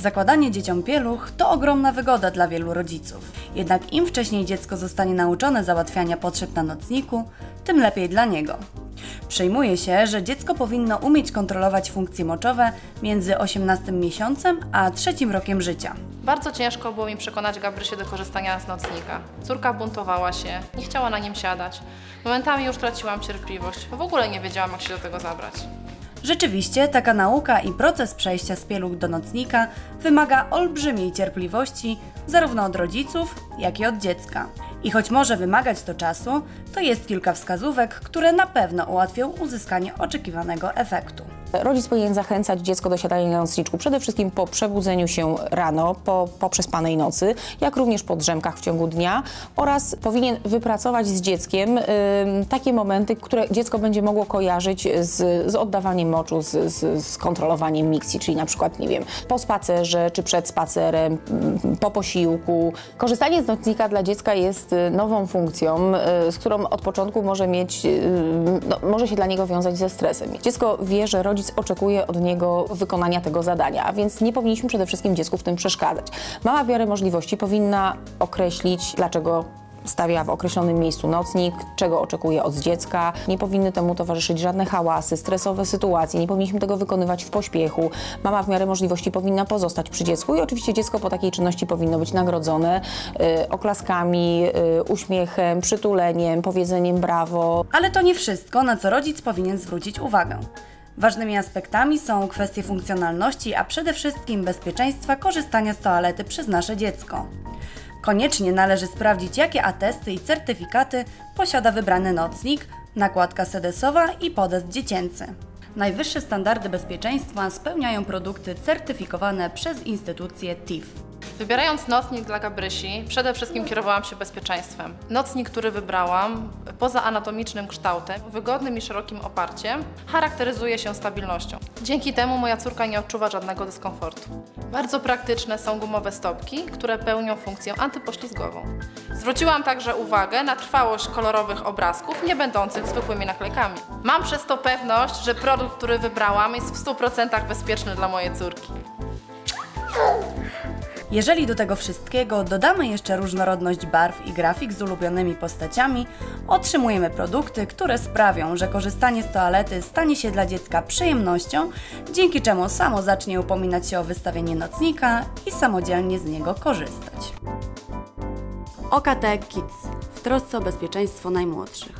Zakładanie dzieciom pieluch to ogromna wygoda dla wielu rodziców. Jednak im wcześniej dziecko zostanie nauczone załatwiania potrzeb na nocniku, tym lepiej dla niego. Przejmuje się, że dziecko powinno umieć kontrolować funkcje moczowe między 18 miesiącem a trzecim rokiem życia. Bardzo ciężko było mi przekonać Gabrysię do korzystania z nocnika. Córka buntowała się, nie chciała na nim siadać. Momentami już traciłam cierpliwość. W ogóle nie wiedziałam, jak się do tego zabrać. Rzeczywiście, taka nauka i proces przejścia z pieluch do nocnika wymaga olbrzymiej cierpliwości zarówno od rodziców, jak i od dziecka. I choć może wymagać to czasu, to jest kilka wskazówek, które na pewno ułatwią uzyskanie oczekiwanego efektu. Rodzic powinien zachęcać dziecko do siadania na nocniczku przede wszystkim po przebudzeniu się rano, po, po przespanej nocy, jak również po drzemkach w ciągu dnia oraz powinien wypracować z dzieckiem y, takie momenty, które dziecko będzie mogło kojarzyć z, z oddawaniem moczu, z, z, z kontrolowaniem miksji, czyli na przykład, nie wiem, po spacerze czy przed spacerem, po posiłku. Korzystanie z nocnika dla dziecka jest y, nową funkcją, y, z którą od początku może mieć, y, no, może się dla niego wiązać ze stresem. Dziecko wie, że rodzic oczekuje od niego wykonania tego zadania, a więc nie powinniśmy przede wszystkim dziecku w tym przeszkadzać. Mama w miarę możliwości powinna określić, dlaczego stawia w określonym miejscu nocnik, czego oczekuje od dziecka. Nie powinny temu towarzyszyć żadne hałasy, stresowe sytuacje, nie powinniśmy tego wykonywać w pośpiechu. Mama w miarę możliwości powinna pozostać przy dziecku i oczywiście dziecko po takiej czynności powinno być nagrodzone y, oklaskami, y, uśmiechem, przytuleniem, powiedzeniem brawo. Ale to nie wszystko, na co rodzic powinien zwrócić uwagę. Ważnymi aspektami są kwestie funkcjonalności, a przede wszystkim bezpieczeństwa korzystania z toalety przez nasze dziecko. Koniecznie należy sprawdzić, jakie atesty i certyfikaty posiada wybrany nocnik, nakładka sedesowa i podest dziecięcy. Najwyższe standardy bezpieczeństwa spełniają produkty certyfikowane przez instytucję TIF. Wybierając nocnik dla Gabrysi, przede wszystkim kierowałam się bezpieczeństwem. Nocnik, który wybrałam, poza anatomicznym kształtem, wygodnym i szerokim oparciem, charakteryzuje się stabilnością. Dzięki temu moja córka nie odczuwa żadnego dyskomfortu. Bardzo praktyczne są gumowe stopki, które pełnią funkcję antypoślizgową. Zwróciłam także uwagę na trwałość kolorowych obrazków, nie będących zwykłymi naklejkami. Mam przez to pewność, że produkt, który wybrałam jest w 100% bezpieczny dla mojej córki. Jeżeli do tego wszystkiego dodamy jeszcze różnorodność barw i grafik z ulubionymi postaciami, otrzymujemy produkty, które sprawią, że korzystanie z toalety stanie się dla dziecka przyjemnością, dzięki czemu samo zacznie upominać się o wystawienie nocnika i samodzielnie z niego korzystać. OKT Kids w trosce o bezpieczeństwo najmłodszych.